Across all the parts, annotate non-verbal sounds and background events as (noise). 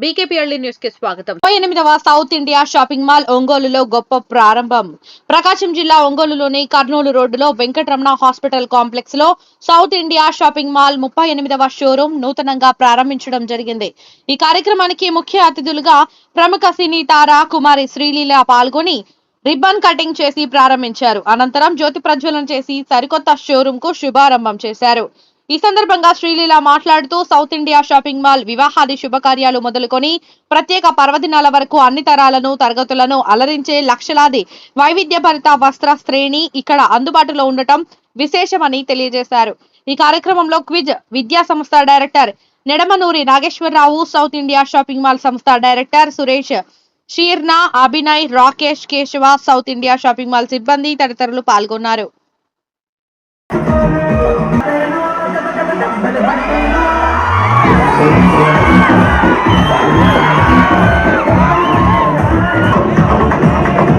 బీకేపీఎల్డీ న్యూస్కి స్వాగతం. ముప్పై ఎనిమిదవ సౌత్ ఇండియా షాపింగ్ మాల్ ఒంగోలులో గొప్ప ప్రారంభం. ప్రకాశం జిల్లా ఒంగోలులోని కర్నూలు రోడ్డులో వెంకటరమణ హాస్పిటల్ కాంప్లెక్స్లో సౌత్ ఇండియా షాపింగ్ మాల్ ముప్పై ఎనిమిదవ షోరూం నూతనంగా ప్రారంభించడం జరిగింది. ఈ కార్యక్రమానికి ముఖ్య అతిథులుగా ప్రముఖ సినీ తార కుమారి శ్రీలీల పాల్గొని రిబ్బన్ కటింగ్ చేసి ప్రారంభించారు. అనంతరం జ్యోతి ప్రజ్వలన చేసి సరికొత్త షోరూం కు శుభారంభం చేశారు. ఈ సందర్భంగా శ్రీలీల మాట్లాడుతూ సౌత్ ఇండియా షాపింగ్ మాల్ వివాహాది శుభకార్యాలు మొదలుకొని ప్రత్యేక పర్వదినాల వరకు అన్ని తరాలను తరగతులను అలరించే లక్షలాది వైవిధ్యభరిత వస్త్ర శ్రేణి ఇక్కడ అందుబాటులో ఉండటం విశేషమని తెలియజేశారు. ఈ కార్యక్రమంలో క్విజ్ విద్యా సంస్థ director Nedamanuri Nageswararao South India shopping mall సంస్థ director Suresh Sheerna Abhinay Rakesh Keshava South India shopping mall సిబ్బంది తదితరులు పాల్గొన్నారు. Thank you.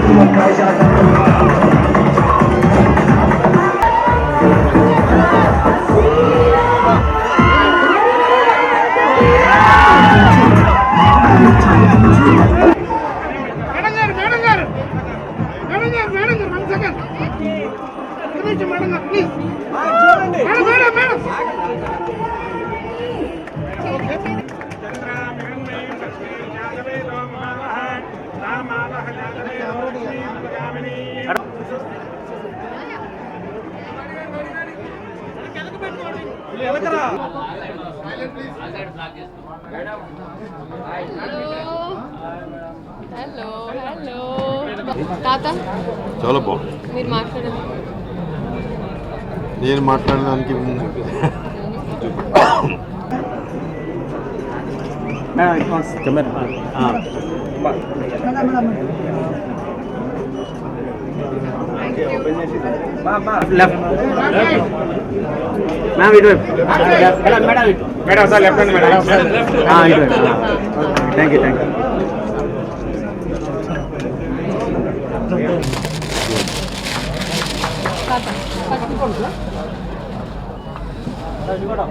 హలో హలో తాత చాలా బాగుంది మీరు మాట్లాడండి నేను మాట్లాడడానికి ಮ್ಯಾಮ್ ಇದು madam sir left hand madam ಹಾಂ ಇದು thank you thank you Excuse me, madam.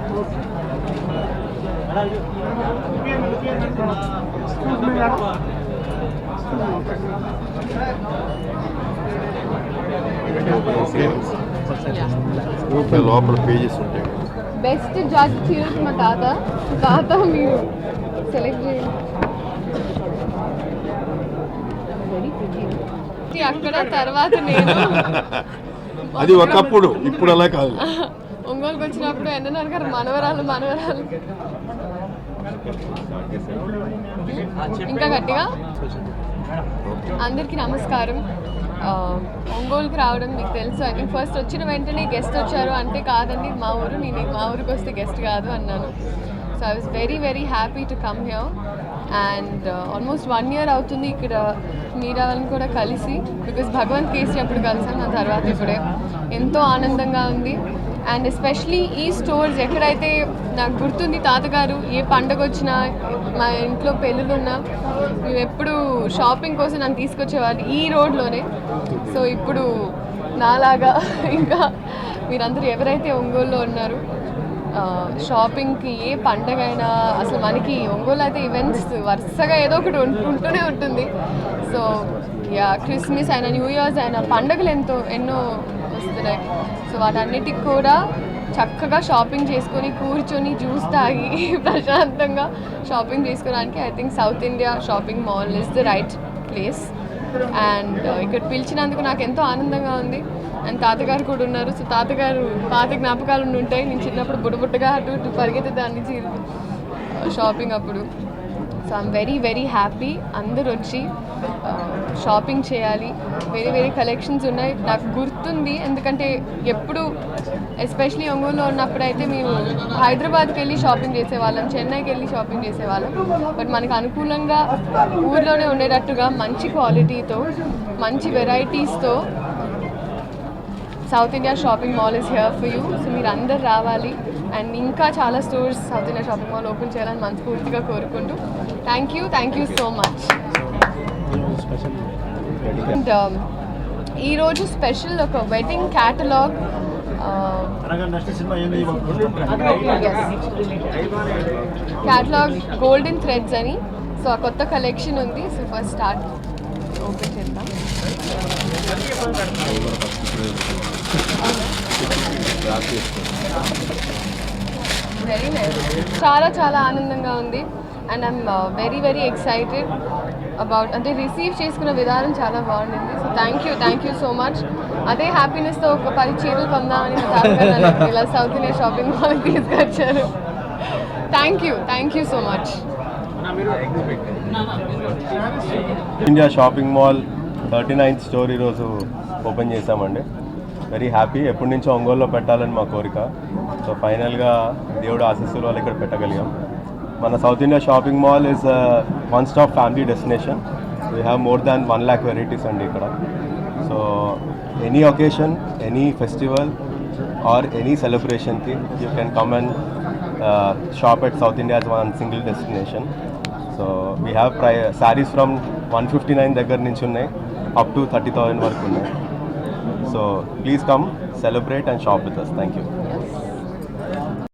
లోపల పేజెస్ ఉంటాయి బెస్ట్ జడ్జ్ చీరకి మా తాత. తాత మీరు సెలెక్ట్ చేయండి. అక్కడ తర్వాత నేను (laughs) అది ఒకప్పుడు ఇప్పుడు అలా కాదు. ఒంగోలుకి వచ్చినప్పుడు ఎన్నన్నారు గారు మనవరాలు మనవరాలు. ఇంకా గట్టిగా? అందరికీ నమస్కారం. ఒంగోలుకి రావడం మీకు తెలుసు. ఐ థింక్ ఫస్ట్ వచ్చిన వెంటనే గెస్ట్ వచ్చారు అంటే కాదండి మా ఊరు నేను మా ఊరికి వస్తే గెస్ట్ కాదు అన్నాను. So I was very very happy to come here and almost one year అవుతుంది ఇక్కడ మీరా వాళ్ళని కూడా కలిసి. బికాస్ భగవంత్ కేసీ అప్పుడు కలిసాను ఆ తర్వాత ఇప్పుడే. ఎంతో ఆనందంగా ఉంది. అండ్ ఎస్పెషలీ ఈ స్టోర్స్ ఎక్కడైతే నాకు గుర్తుంది తాతగారు ఏ పండగ వచ్చినా మా ఇంట్లో పెళ్ళిళ్ళు ఉన్నా మేము ఎప్పుడు షాపింగ్ కోసం నన్ను తీసుకొచ్చేవాళ్ళు ఈ రోడ్లోనే. సో ఇప్పుడు నాలాగా (laughs) ఇంకా మీరందరూ ఎవరైతే ఒంగోలులో ఉన్నారో షాపింగ్కి ఏ పండగ అయినా అసలు మనకి ఒంగోలు అయితే ఈవెంట్స్ వరుసగా ఏదో ఒకటి ఉంటూనే ఉంటుంది. సో యా క్రిస్మస్ అయినా న్యూ ఇయర్స్ అయినా పండగలు ఎంతో ఎన్నో వస్తున్నాయి. సో వాటన్నిటికి కూడా చక్కగా షాపింగ్ చేసుకొని కూర్చొని జ్యూస్ తాగి (laughs) ప్రశాంతంగా షాపింగ్ చేసుకోవడానికి I think South India shopping mall is the right place and ఇక్కడ పిలిచినందుకు నాకు ఎంతో ఆనందంగా ఉంది. అండ్ తాతగారు కూడా ఉన్నారు. సో తాతగారు పాత జ్ఞాపకాలు ఉండి ఉంటాయి. నేను చిన్నప్పుడు బుడబుట్టగా అటు ఇటు పరిగెత్తే దాన్ని షాపింగ్ అప్పుడు. So I'm very very happy అందరు వచ్చి షాపింగ్ చేయాలి. వేరే వేరే కలెక్షన్స్ ఉన్నాయి. నాకు గుర్తుంది. ఎందుకంటే ఎప్పుడు ఎస్పెషలీ ఒంగోలులో ఉన్నప్పుడైతే మేము హైదరాబాద్కి వెళ్ళి షాపింగ్ చేసేవాళ్ళం. చెన్నైకి వెళ్ళి షాపింగ్ చేసేవాళ్ళం. బట్ మనకు అనుకూలంగా ఊర్లోనే ఉండేటట్టుగా మంచి క్వాలిటీతో మంచి వెరైటీస్తో South India shopping mall is here for you so మీరు అందరు రావాలి. అండ్ ఇంకా చాలా stores South India shopping mall open చేయాలని మనస్ఫూర్తిగా కోరుకుంటూ thank you thank you so much and ఈరోజు స్పెషల్ ఒక wedding catalogue catalogue golden threads అని. సో ఆ కొత్త కలెక్షన్ ఉంది. సో ఫస్ట్ స్టార్ట్ ఓపెన్ చేద్దాం వెరీ నైస్ చాలా చాలా ఆనందంగా ఉంది. And I'm very very excited about అంటే రిసీవ్ చేసుకున్న విధానం చాలా బాగుండింది. So thank you thank you so much అదే హ్యాపీనెస్తో ఒక పది చీరలు కొందామని ఇలా సౌత్ ఇండియా షాపింగ్ మాల్కి తీసుకొచ్చారు. Thank you thank you so much India shopping mall thirty ninth store ఈరోజు ఓపెన్ చేశామండి. వెరీ హ్యాపీ ఎప్పటి నుంచో ఒంగోలులో పెట్టాలని మా కోరిక. సో ఫైనల్గా దేవుడు ఆశీస్సుల వల్ల ఇక్కడ పెట్టగలిగాం. మన South India shopping mall is one stop family destination we have more than one lakh varieties అండి ఇక్కడ. So any occasion any festival or any సెలబ్రేషన్కి you can come and shop at South India one single destination so we have price saris from one fifty nine దగ్గర నుంచి ఉన్నాయి up to thirty thousand వరకు ఉన్నాయి. So please come celebrate and shop with us thank you